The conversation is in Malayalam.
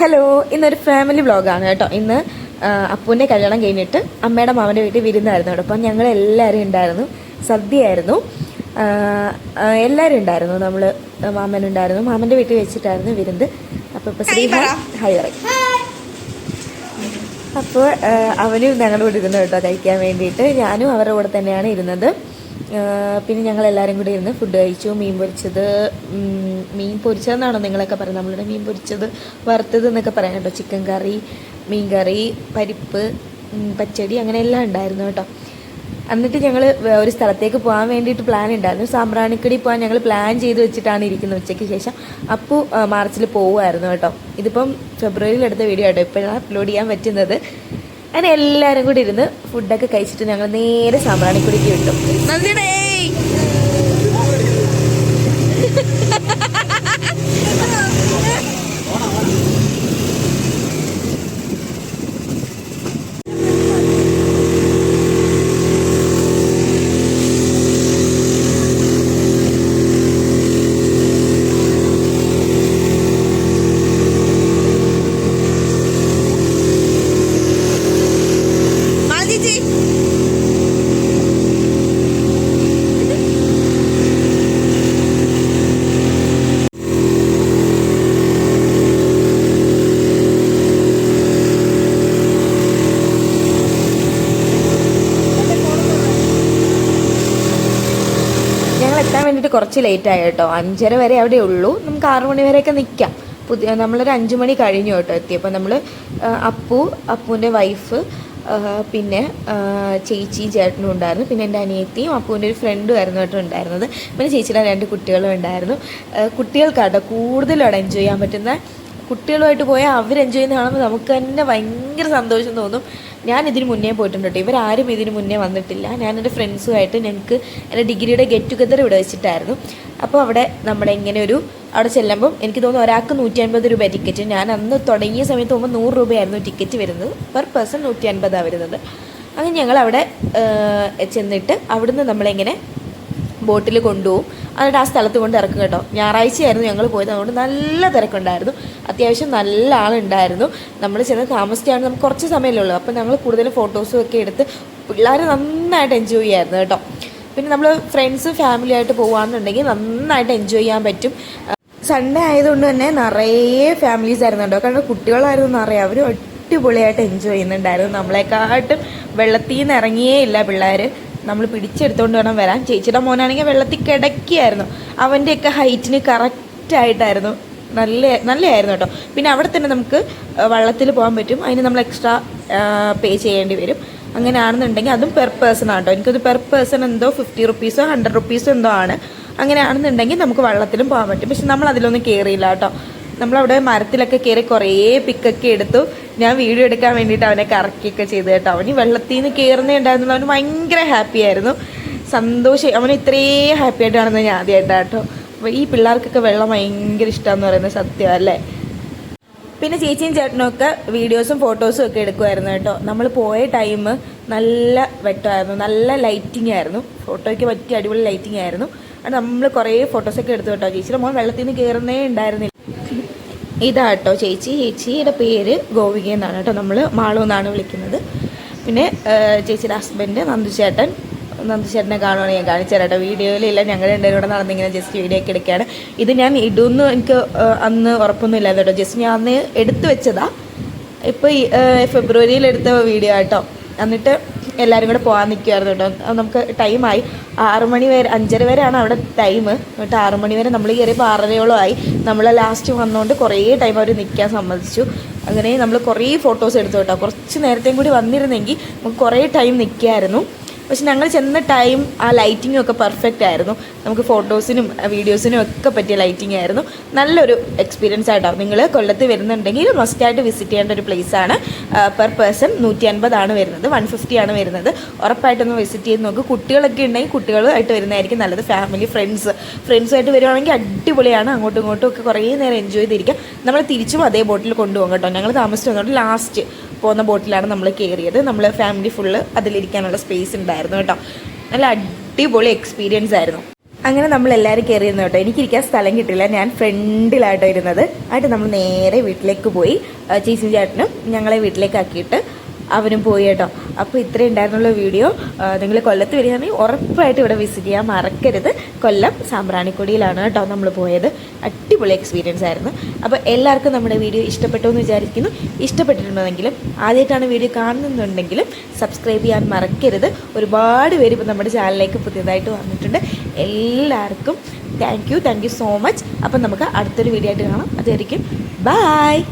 ഹലോ ഇന്നൊരു ഫാമിലി വ്ളോഗാണ് കേട്ടോ. ഇന്ന് അപ്പൂന്റെ കല്യാണം കഴിഞ്ഞിട്ട് അമ്മയുടെ മാമന്റെ വീട്ടിൽ വിരുന്നായിരുന്നു കേട്ടോ. അപ്പം ഞങ്ങൾ എല്ലാവരും ഉണ്ടായിരുന്നു. സദ്യയായിരുന്നു. എല്ലാവരും ഉണ്ടായിരുന്നു. നമ്മൾ മാമൻ ഉണ്ടായിരുന്നു. മാമന്റെ വീട്ടിൽ വെച്ചിട്ടായിരുന്നു വിരുന്ന്. അപ്പോൾ ഇപ്പോൾ ശ്രീ ഹൈ പറയും. അപ്പോൾ അവനും ഞങ്ങളുടെ കൂടെ ഇരുന്നു കേട്ടോ കഴിക്കാൻ വേണ്ടിയിട്ട്. ഞാനും അവരുടെ കൂടെ തന്നെയാണ് ഇരുന്നത്. പിന്നെ ഞങ്ങൾ എല്ലാവരും കൂടി ഇരുന്ന് ഫുഡ് കഴിച്ചു. മീൻ പൊരിച്ചത് മീൻ പൊരിച്ചതെന്നാണോ നിങ്ങളൊക്കെ പറയുന്നത്? നമ്മളുടെ മീൻ പൊരിച്ചത് വറുത്തത് എന്നൊക്കെ പറയാം കേട്ടോ. ചിക്കൻ കറി മീൻ കറി പരിപ്പ് പച്ചടി അങ്ങനെ എല്ലാം ഉണ്ടായിരുന്നു കേട്ടോ. എന്നിട്ട് ഞങ്ങൾ ഒരു സ്ഥലത്തേക്ക് പോകാൻ വേണ്ടിയിട്ട് പ്ലാൻ ഉണ്ടായിരുന്നു സാമ്പ്രാണിക്കടി പോകാൻ ഞങ്ങൾ പ്ലാൻ ചെയ്ത് വെച്ചിട്ടാണ് ഇരിക്കുന്നത് ഉച്ചയ്ക്ക് ശേഷം. അപ്പോൾ മാർച്ചിൽ പോവുമായിരുന്നു കേട്ടോ. ഇതിപ്പം ഫെബ്രുവരിയിൽ എടുത്ത വീഡിയോ ആട്ടോ. ഇപ്പോഴാണ് അപ്ലോഡ് ചെയ്യാൻ പറ്റുന്നത്. അങ്ങനെ എല്ലാവരും കൂടി ഇരുന്ന് ഫുഡൊക്കെ കഴിച്ചിട്ട് ഞങ്ങൾ നേരെ സാമ്പ്രാണിക്കുടിക്ക് വിട്ടു ഞങ്ങൾ വേണ്ടിയിട്ട് കുറച്ച് ലേറ്റ് ആയി കേട്ടോ. അഞ്ചര വരെ അവിടെ ഉള്ളൂ. നമുക്ക് ആറു മണി വരെയൊക്കെ നിൽക്കാം പുതിയ നമ്മളൊരു അഞ്ചു മണി കഴിഞ്ഞു കേട്ടോ എത്തിയപ്പോൾ നമ്മൾ അപ്പു അപ്പുവിന്റെ വൈഫ് പിന്നെ ചേച്ചി ചേട്ടനും ഉണ്ടായിരുന്നു. പിന്നെ എന്റെ അനിയത്തിയും അപ്പുവിന്റെ ഒരു ഫ്രണ്ടും ആയിരുന്നു കേട്ടോ ഉണ്ടായിരുന്നത്. പിന്നെ ചേച്ചിയുടെ രണ്ട് കുട്ടികളും ഉണ്ടായിരുന്നു. കുട്ടികൾക്കാട്ടോ കൂടുതലും അവിടെ എൻജോയ് ചെയ്യാൻ പറ്റുന്ന കുട്ടികളുമായിട്ട് പോയാൽ അവർ എൻജോയ് ചെയ്യുന്ന കാണുമ്പോൾ നമുക്ക് തന്നെ ഭയങ്കര സന്തോഷം തോന്നും. ഞാൻ ഇതിന് മുന്നേ പോയിട്ടുണ്ട്? കേട്ടോ ഇവരാരും ഇതിന് മുന്നേ വന്നിട്ടില്ല. ഞാൻ എന്റെ ഫ്രണ്ട്സുമായിട്ട് ഞങ്ങൾക്ക് എന്റെ ഡിഗ്രിയുടെ ഗെറ്റ് ടുഗദർ ഇവിടെ വെച്ചിട്ടായിരുന്നു. അപ്പോൾ അവിടെ നമ്മുടെ ഇങ്ങനെ ഒരു അവിടെ ചെല്ലുമ്പം എനിക്ക് തോന്നുന്നു ഒരാൾക്ക് നൂറ്റി അൻപത് രൂപ ടിക്കറ്റ് ഞാൻ അന്ന് തുടങ്ങിയ സമയത്ത് പോകുമ്പോൾ നൂറ് രൂപയായിരുന്നു ടിക്കറ്റ് വരുന്നത്. പെർ പേഴ്സൺ നൂറ്റി അൻപതാണ് വരുന്നത്. അങ്ങനെ ഞങ്ങൾ അവിടെ ചെന്നിട്ട് അവിടുന്ന് നമ്മളിങ്ങനെ ബോട്ടിൽ കൊണ്ടുപോകും. എന്നിട്ട് ആ സ്ഥലത്ത് കൊണ്ട് ഇറക്കും കേട്ടോ. ഞായറാഴ്ചയായിരുന്നു ഞങ്ങൾ പോയത്. അതുകൊണ്ട് നല്ല തിരക്കുണ്ടായിരുന്നു. അത്യാവശ്യം നല്ല ആളുണ്ടായിരുന്നു. നമ്മൾ ചെന്ന് താമസിച്ചാണ് നമുക്ക് കുറച്ച് സമയമല്ലേ ഉള്ളൂ. അപ്പോൾ ഞങ്ങൾ കൂടുതൽ ഫോട്ടോസും ഒക്കെ എടുത്ത് പിള്ളേർ നന്നായിട്ട് എൻജോയ് ചെയ്യായിരുന്നു കേട്ടോ. പിന്നെ നമ്മൾ ഫ്രണ്ട്സ് ഫാമിലി ആയിട്ട് പോകുകയാണെന്നുണ്ടെങ്കിൽ നന്നായിട്ട് എൻജോയ് ചെയ്യാൻ പറ്റും. സൺഡേ ആയതുകൊണ്ട് തന്നെ നിറയെ ഫാമിലീസ് ആയിരുന്നു കേട്ടോ. കാരണം കുട്ടികളായിരുന്നു നിറയെ. അവർ അടിപൊളിയായിട്ട് എൻജോയ് ചെയ്യുന്നുണ്ടായിരുന്നു. നമ്മളെക്കാട്ടും വെള്ളത്തിൽ നിന്ന് ഇറങ്ങിയേ ഇല്ല പിള്ളേർ നമ്മൾ പിടിച്ചെടുത്തുകൊണ്ട് വേണം വരാൻ. ചേച്ചിയുടെ മോനാണെങ്കിൽ വെള്ളത്തിൽ കിടക്കിയായിരുന്നു. അവന്റെയൊക്കെ ഹൈറ്റിന് കറക്റ്റായിട്ടായിരുന്നു നല്ല നല്ലതായിരുന്നു കേട്ടോ. പിന്നെ അവിടെ തന്നെ നമുക്ക് വള്ളത്തിൽ പോകാൻ പറ്റും. അതിന് നമ്മൾ എക്സ്ട്രാ പേ ചെയ്യേണ്ടി വരും. അങ്ങനെയാണെന്നുണ്ടെങ്കിൽ അതും പെർ പേഴ്സൺ ആട്ടോ എനിക്കത് പെർ പേഴ്സൺ എന്തോ ഫിഫ്റ്റി റുപ്പീസോ ഹൺഡ്രഡ് റുപ്പീസോ എന്തോ ആണ്. അങ്ങനെയാണെന്നുണ്ടെങ്കിൽ നമുക്ക് വള്ളത്തിലും പോകാൻ പറ്റും. പക്ഷെ നമ്മൾ അതിലൊന്നും കയറിയില്ല കേട്ടോ. നമ്മളവിടെ മരത്തിലൊക്കെ കയറി കുറേ പിക്കൊക്കെ എടുത്തു. ഞാൻ വീഡിയോ എടുക്കാൻ വേണ്ടിയിട്ട് അവനെ കറക്കിയൊക്കെ ചെയ്ത് കേട്ടോ. അവന് വെള്ളത്തിൽ നിന്ന് കയറുന്നേ ഉണ്ടായിരുന്നു അവന് ഭയങ്കര ഹാപ്പി ആയിരുന്നു. സന്തോഷം അവന് ഇത്രയും ഹാപ്പി ആയിട്ട് കാണുന്നത് ഞാൻ ആദ്യമായിട്ടാണ് കേട്ടോ. അപ്പോൾ ഈ പിള്ളേർക്കൊക്കെ വെള്ളം ഭയങ്കര ഇഷ്ടമെന്ന് പറയുന്നത് സത്യം അല്ലേ? പിന്നെ ചേച്ചിയും ചേട്ടനും ഒക്കെ വീഡിയോസും ഫോട്ടോസും ഒക്കെ എടുക്കുമായിരുന്നു കേട്ടോ. നമ്മൾ പോയ ടൈം നല്ല വെട്ടമായിരുന്നു. നല്ല ലൈറ്റിംഗ് ആയിരുന്നു. ഫോട്ടോയ്ക്ക് പറ്റിയ അടിപൊളി ലൈറ്റിംഗ് ആയിരുന്നു. അത് നമ്മൾ കുറേ ഫോട്ടോസൊക്കെ എടുത്തു കേട്ടോ. ചേച്ചിയുടെ മോൻ വെള്ളത്തിൽ നിന്ന് കയറുന്നേ ഉണ്ടായിരുന്നില്ല. ഇതാ കേട്ടോ ചേച്ചി. ചേച്ചിയുടെ പേര് ഗോവിക എന്നാണ് കേട്ടോ നമ്മൾ മാളു എന്നാണ് വിളിക്കുന്നത്. പിന്നെ ചേച്ചിയുടെ ഹസ്ബൻഡ് നന്ദുചേട്ടൻ. നന്ദുചേട്ടനെ കാണുവാണ് ഞാൻ കാണിച്ചു തരാം കേട്ടോ. വീഡിയോയിലില്ല ഞങ്ങൾ രണ്ടുപേരും കൂടെ നടന്നിങ്ങനെ ജസ്റ്റ് വീഡിയോ ഒക്കെ എടുക്കുകയാണ്. ഇത് ഞാൻ ഇടുമെന്ന് എനിക്ക് അന്ന് ഉറപ്പൊന്നും ഇല്ലാതെ കേട്ടോ. ജസ്റ്റ് ഞാൻ അന്ന് എടുത്തു വെച്ചതാ. ഇപ്പോൾ ഫെബ്രുവരിയിൽ എടുത്ത വീഡിയോ കേട്ടോ എന്നിട്ട് എല്ലാവരും കൂടെ പോകാൻ നിൽക്കുമായിരുന്നു കേട്ടോ. നമുക്ക് ടൈമായി ആറ് മണി വരെ അഞ്ചര വരെയാണ് അവിടെ ടൈം എന്നിട്ട് ആറ് മണി വരെ നമ്മൾ കയറിയപ്പോൾ ആറരയോളം ആയി നമ്മൾ ലാസ്റ്റ് വന്നുകൊണ്ട് കുറേ ടൈം അവർ നിൽക്കാൻ സമ്മതിച്ചു. അങ്ങനെ നമ്മൾ കുറേ ഫോട്ടോസ് എടുത്തു കേട്ടോ. കുറച്ച് നേരത്തെയും കൂടി വന്നിരുന്നെങ്കിൽ നമുക്ക് കുറേ ടൈം നിൽക്കായിരുന്നു പക്ഷെ ഞങ്ങൾ ചെന്ന ടൈം ആ ലൈറ്റിങ്ങും ഒക്കെ പെർഫെക്റ്റ് ആയിരുന്നു. നമുക്ക് ഫോട്ടോസിനും വീഡിയോസിനും ഒക്കെ പറ്റിയ ലൈറ്റിംഗ് ആയിരുന്നു. നല്ലൊരു എക്സ്പീരിയൻസ് ആയിട്ടാണ്. നിങ്ങൾ കൊല്ലത്ത് വരുന്നുണ്ടെങ്കിൽ മസ്റ്റായിട്ട് വിസിറ്റ് ചെയ്യേണ്ട ഒരു place ആണ്. പെർ പേഴ്സൺ നൂറ്റി അൻപതാണ് വരുന്നത് വൺ ഫിഫ്റ്റി ആണ് വരുന്നത്. ഉറപ്പായിട്ടൊന്ന് വിസിറ്റ് ചെയ്ത് നോക്ക്. കുട്ടികളൊക്കെ ഉണ്ടെങ്കിൽ കുട്ടികളുമായിട്ട് വരുന്നതായിരിക്കും നല്ലത്. ഫാമിലി ഫ്രണ്ട്സ് ഫ്രണ്ട്സുമായിട്ട് വരുവാണെങ്കിൽ അടിപൊളിയാണ്. അങ്ങോട്ടും ഇങ്ങോട്ടും ഒക്കെ കുറേ നേരം എൻജോയ് ചെയ്തിരിക്കാം. നമ്മൾ തിരിച്ചും അതേ ബോട്ടിൽ കൊണ്ടുപോകും കേട്ടോ. ഞങ്ങൾ താമസിച്ചു വന്നുകൊണ്ട് ലാസ്റ്റ് പോകുന്ന ബോട്ടിലാണ് നമ്മൾ കയറിയത് നമ്മൾ ഫാമിലി ഫുള്ള് അതിലിരിക്കാനുള്ള സ്പേസ് ഉണ്ടായിരുന്നു കേട്ടോ. നല്ല അടിപൊളി എക്സ്പീരിയൻസ് ആയിരുന്നു. അങ്ങനെ നമ്മൾ എല്ലാവരും കയറിയിരുന്നു കേട്ടോ. എനിക്കിരിക്കാൻ സ്ഥലം കിട്ടില്ല ഞാൻ ഫ്രണ്ടിലായിട്ടോ ഇരുന്നത്. ആയിട്ട് നമ്മൾ നേരെ വീട്ടിലേക്ക് പോയി. ചേച്ചി ചേട്ടനും ഞങ്ങളെ വീട്ടിലേക്ക് ആക്കിയിട്ട് അവനും പോയി കേട്ടോ. അപ്പോൾ ഇത്രയും ഉണ്ടായിരുന്നുള്ള വീഡിയോ. നിങ്ങൾ കൊല്ലത്ത് വരികയാണെങ്കിൽ ഉറപ്പായിട്ട് ഇവിടെ വിസിറ്റ് ചെയ്യാൻ മറക്കരുത്. കൊല്ലം സാമ്പ്രാണിക്കൊടിയിലാണ് കേട്ടോ നമ്മൾ പോയത്. അടിപൊളി എക്സ്പീരിയൻസ് ആയിരുന്നു. അപ്പോൾ എല്ലാവർക്കും നമ്മുടെ വീഡിയോ ഇഷ്ടപ്പെട്ടു എന്ന് വിചാരിക്കുന്നു. ഇഷ്ടപ്പെട്ടിട്ടുണ്ടെങ്കിലും ആദ്യമായിട്ടാണ് വീഡിയോ കാണുന്നുണ്ടെങ്കിലും സബ്സ്ക്രൈബ് ചെയ്യാൻ മറക്കരുത്. ഒരുപാട് പേര് ഇപ്പോൾ നമ്മുടെ ചാനലിലേക്ക് പുതിയതായിട്ട് വന്നിട്ടുണ്ട്. എല്ലാവർക്കും thank you thank you so much അപ്പം നമുക്ക് അടുത്തൊരു വീഡിയോ ആയിട്ട് കാണാം. അതുവരെയും ബായ്